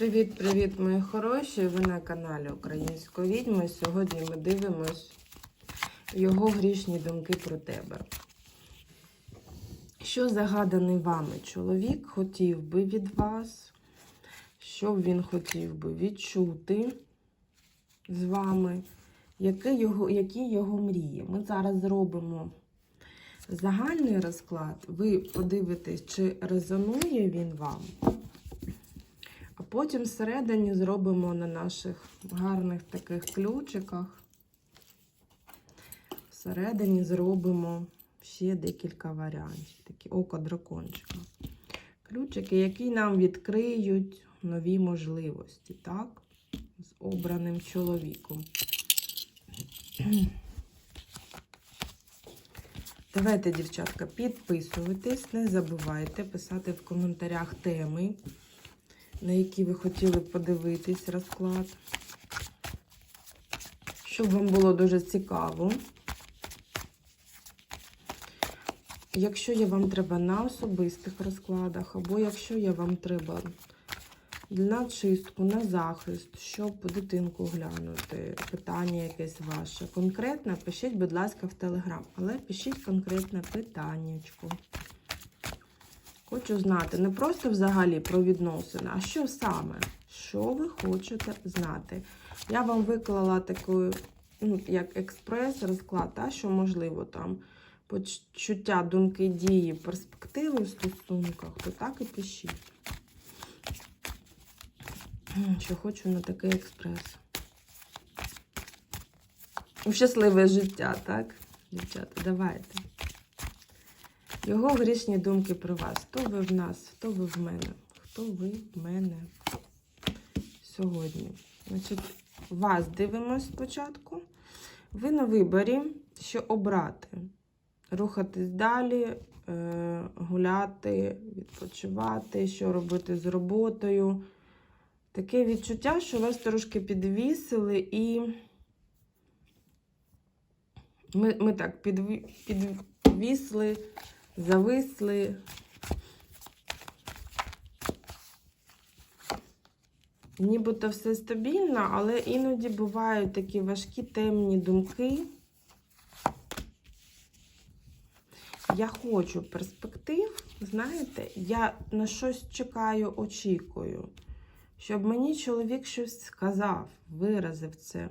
Привіт-привіт, мої хороші! Ви на каналі Української відьми. Сьогодні ми дивимось його грішні думки про тебе. Що загаданий вами чоловік хотів би від вас? Що б він хотів би відчути з вами? Які його, які його мрії? Ми зараз зробимо загальний розклад. Ви подивитесь, чи резонує він вам. Потім всередині зробимо на наших гарних таких ключиках. Всередині зробимо ще декілька варіантів. Такі око дракончика. Ключики, які нам відкриють нові можливості, так? З обраним чоловіком. Давайте, дівчатка, підписуйтесь, не забувайте писати в коментарях теми на які ви хотіли подивитись розклад. Щоб вам було дуже цікаво. Якщо я вам треба на особистих розкладах, або якщо я вам треба на чистку, на захист, щоб дитинку глянути, питання якесь ваше. Конкретно пишіть, будь ласка, в Телеграм, але пишіть конкретне питаннячко. Хочу знати не просто взагалі про відносини, а що саме, що ви хочете знати. Я вам виклала таку, ну, як експрес-розклад, та, що можливо там почуття, думки, дії, перспективи в стосунках, то так і пишіть. Що хочу на такий експрес. Щасливе життя, так? Дівчата, давайте. Його грішні думки про вас. Хто ви в нас, хто ви в мене? Хто ви в мене сьогодні? Значить, вас дивимось спочатку. Ви на виборі, що обрати. Рухатись далі, е, гуляти, відпочивати, що робити з роботою. Таке відчуття, що вас трошки підвісили і. Ми ми так підві, підвісли зависли. Нібито все стабільно, але іноді бувають такі важкі темні думки. Я хочу перспектив, знаєте, я на щось чекаю, очікую, щоб мені чоловік щось сказав, виразив це.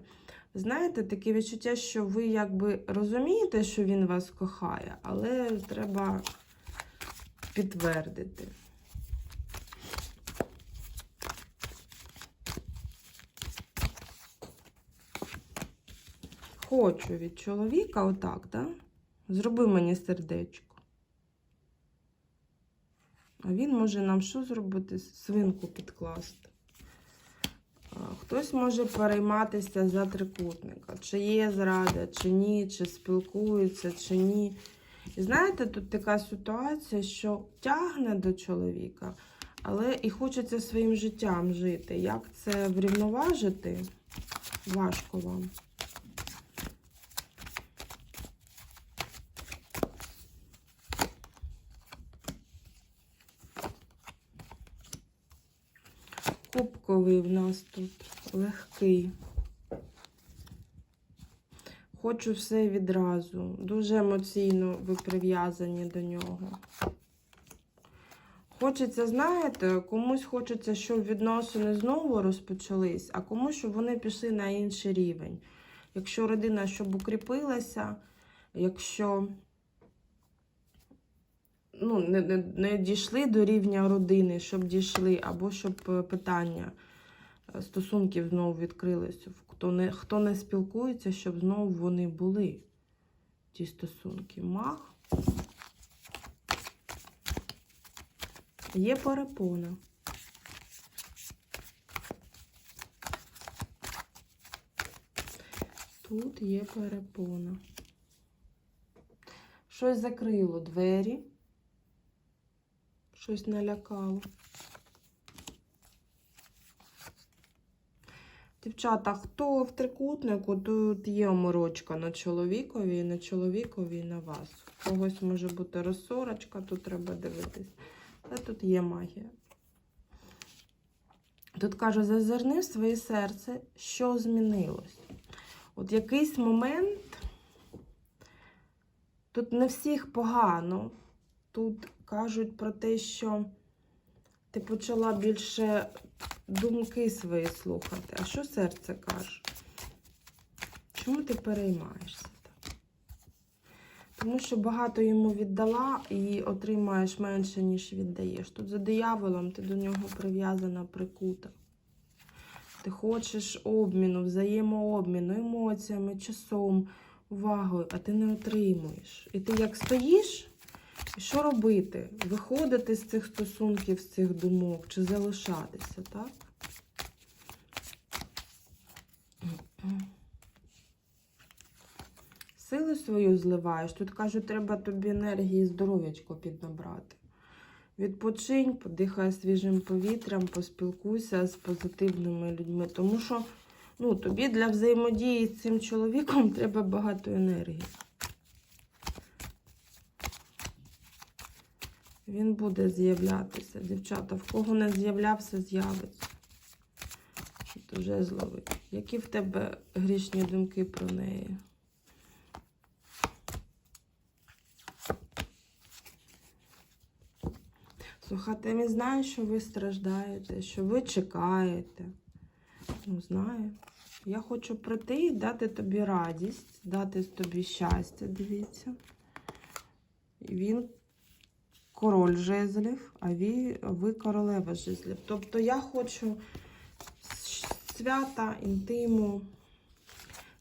Знаєте, таке відчуття, що ви якби розумієте, що він вас кохає, але треба підтвердити. Хочу від чоловіка, отак, да? Зроби мені сердечко. А він може нам що зробити? Свинку підкласти. Хтось може перейматися за трикутника, чи є зрада, чи ні, чи спілкуються, чи ні. І знаєте, тут така ситуація, що тягне до чоловіка, але і хочеться своїм життям жити. Як це врівноважити? Важко вам. Кубковий в нас тут легкий. Хочу все відразу. Дуже емоційно ви прив'язані до нього. Хочеться, знаєте, комусь хочеться, щоб відносини знову розпочались, а комусь, щоб вони пішли на інший рівень. Якщо родина щоб укріпилася, якщо ну, не, не, не дійшли до рівня родини, щоб дійшли, або щоб е, питання е, стосунків знову відкрилися. Хто не, хто не спілкується, щоб знову вони були, ті стосунки. Мах. Є перепона. Тут є перепона. Щось закрило двері щось налякало. Дівчата, хто в трикутнику, тут є оморочка на чоловікові, на чоловікові і на вас. Когось може бути розсорочка, тут треба дивитись. Але тут є магія. Тут каже, зазирни в своє серце, що змінилось. От якийсь момент, тут не всіх погано. Тут кажуть про те, що ти почала більше думки свої слухати. А що серце каже? Чому ти переймаєшся? Тому що багато йому віддала і отримаєш менше, ніж віддаєш. Тут за дияволом ти до нього прив'язана, прикута. Ти хочеш обміну, взаємообміну, емоціями, часом, увагою, а ти не отримуєш. І ти як стоїш, що робити? Виходити з цих стосунків, з цих думок, чи залишатися, так? Силу свою зливаєш. Тут кажуть, треба тобі енергії і здоров'ячко піднабрати. Відпочинь, подихай свіжим повітрям, поспілкуйся з позитивними людьми. Тому що ну, тобі для взаємодії з цим чоловіком треба багато енергії. Він буде з'являтися. Дівчата, в кого не з'являвся, з'явиться. Тут вже зловить. Які в тебе грішні думки про неї? Слухайте, він знає, що ви страждаєте, що ви чекаєте. Ну, знаю. Я хочу прийти і дати тобі радість, дати тобі щастя, дивіться. І він король жезлів, а ви, ви королева жезлів. Тобто я хочу свята, інтиму,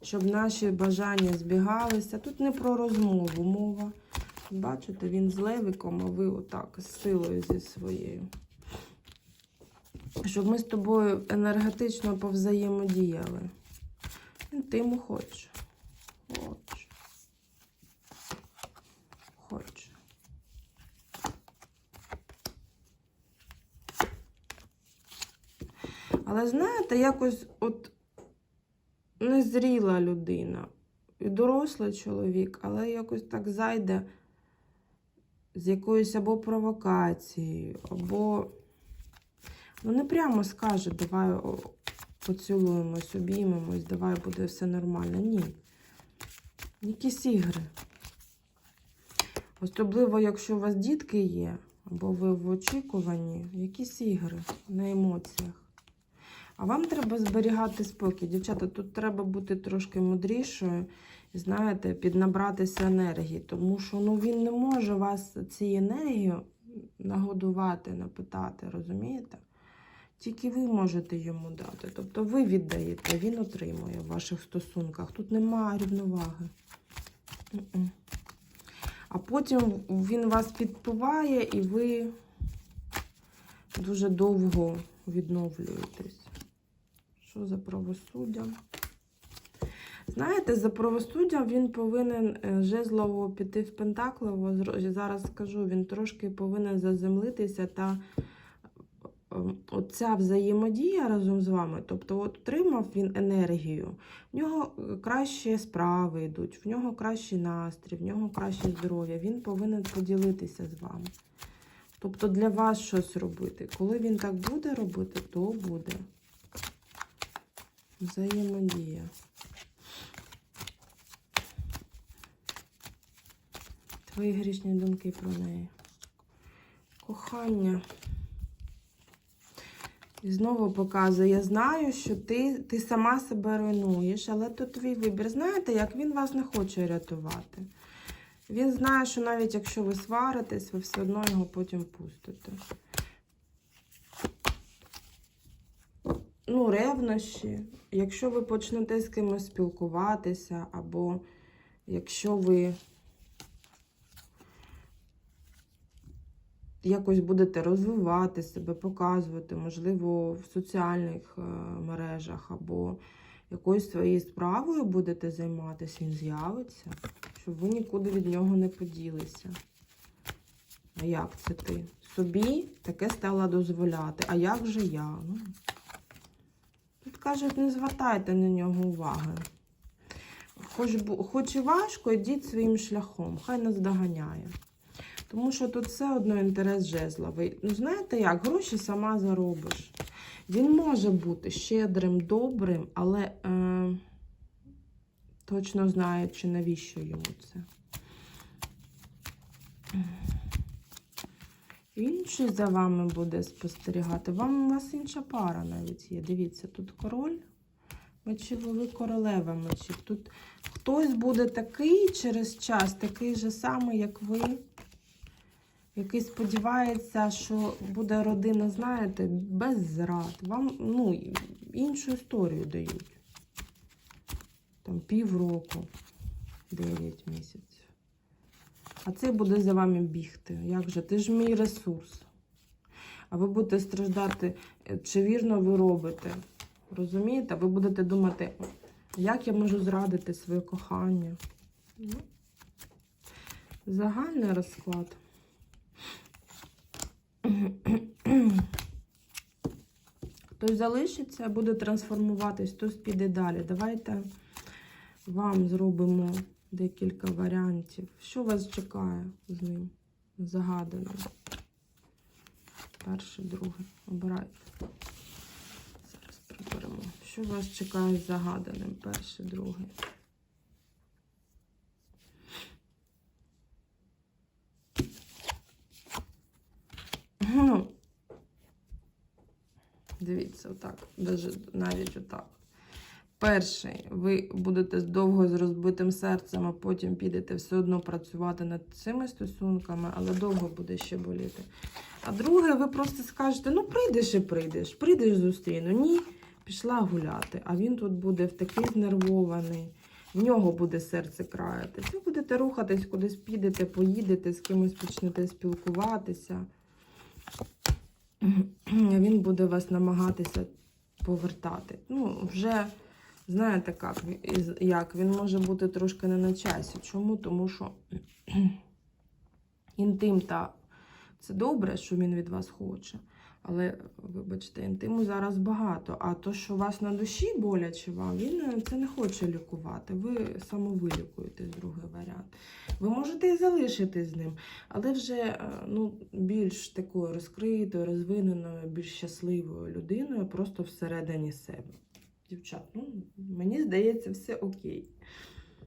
щоб наші бажання збігалися. Тут не про розмову мова. Бачите, він з левиком, а ви отак, з силою зі своєю. Щоб ми з тобою енергетично повзаємодіяли. Інтиму хоче. Хоче. Хоче. Але знаєте, якось от незріла людина. І дорослий чоловік, але якось так зайде з якоюсь або провокацією, або ну не прямо скаже, давай поцілуємось, обіймемось, давай буде все нормально. Ні. Якісь ігри. Особливо, якщо у вас дітки є, або ви в очікуванні, якісь ігри на емоціях. А вам треба зберігати спокій. Дівчата, тут треба бути трошки мудрішою знаєте, піднабратися енергії, тому що ну, він не може вас цією енергією нагодувати, напитати, розумієте? Тільки ви можете йому дати. Тобто ви віддаєте, він отримує в ваших стосунках. Тут немає рівноваги. А потім він вас підпиває і ви дуже довго відновлюєтесь. Що за правосуддя? Знаєте, за правосуддям він повинен е, жезлово піти в Пентаклово. Зараз скажу, він трошки повинен заземлитися та ем, оця взаємодія разом з вами, тобто от отримав він енергію, в нього е, кращі справи йдуть, в нього кращий настрій, в нього краще здоров'я. Він повинен поділитися з вами. Тобто для вас щось робити. Коли він так буде робити, то буде. Взаємодія. Твої грішні думки про неї. Кохання. І знову показує, я знаю, що ти, ти сама себе руйнуєш, але то твій вибір. Знаєте, як він вас не хоче рятувати. Він знає, що навіть якщо ви сваритесь, ви все одно його потім пустите. Ну, ревнощі. Якщо ви почнете з кимось спілкуватися, або якщо ви якось будете розвивати себе, показувати, можливо, в соціальних е, мережах або якоюсь своєю справою будете займатися, він з'явиться, щоб ви нікуди від нього не поділися. А як це ти? Собі таке стала дозволяти. А як же я? Ну, кажуть, не звертайте на нього уваги. Хоч, хоч і важко, йдіть своїм шляхом, хай нас доганяє. Тому що тут все одно інтерес жезловий. Ну, знаєте як, гроші сама заробиш. Він може бути щедрим, добрим, але е, точно знаючи, навіщо йому це. Інший за вами буде спостерігати. Вам у вас інша пара навіть є. Дивіться, тут король мечів, королева мечів. Тут хтось буде такий через час, такий же самий, як ви, який сподівається, що буде родина, знаєте, без зрад. Вам ну, іншу історію дають. Там півроку, 9 місяців. А цей буде за вами бігти. Як же? Ти ж мій ресурс. А ви будете страждати, е, чи вірно ви робите. Розумієте? Ви будете думати, як я можу зрадити своє кохання. Ну, загальний розклад. Хтось залишиться, буде трансформуватись, хтось піде далі. Давайте вам зробимо декілька варіантів. Що вас чекає з ним? Загадано. Перший, другий. Обирайте. Зараз приберемо. Що вас чекає з загаданим? Перший, другий. Дивіться, отак. Навіть отак. Перший, ви будете довго з розбитим серцем, а потім підете все одно працювати над цими стосунками, але довго буде ще боліти. А друге, ви просто скажете: ну прийдеш і прийдеш, прийдеш зустріну. Ні, пішла гуляти. А він тут буде в такий знервований, в нього буде серце краяти. Ви будете рухатись, кудись підете, поїдете, з кимось почнете спілкуватися. Він буде вас намагатися повертати. Ну, вже. Знаєте, як, як він може бути трошки не на часі. Чому? Тому що інтим та це добре, що він від вас хоче. Але, вибачте, інтиму зараз багато. А то, що у вас на душі боляче вам, він е, це не хоче лікувати. Ви самовилікуєтесь, другий варіант. Ви можете і залишитись з ним, але вже е, ну, більш такою розкритою, розвиненою, більш щасливою людиною, просто всередині себе. Дівчат, ну, мені здається, все окей.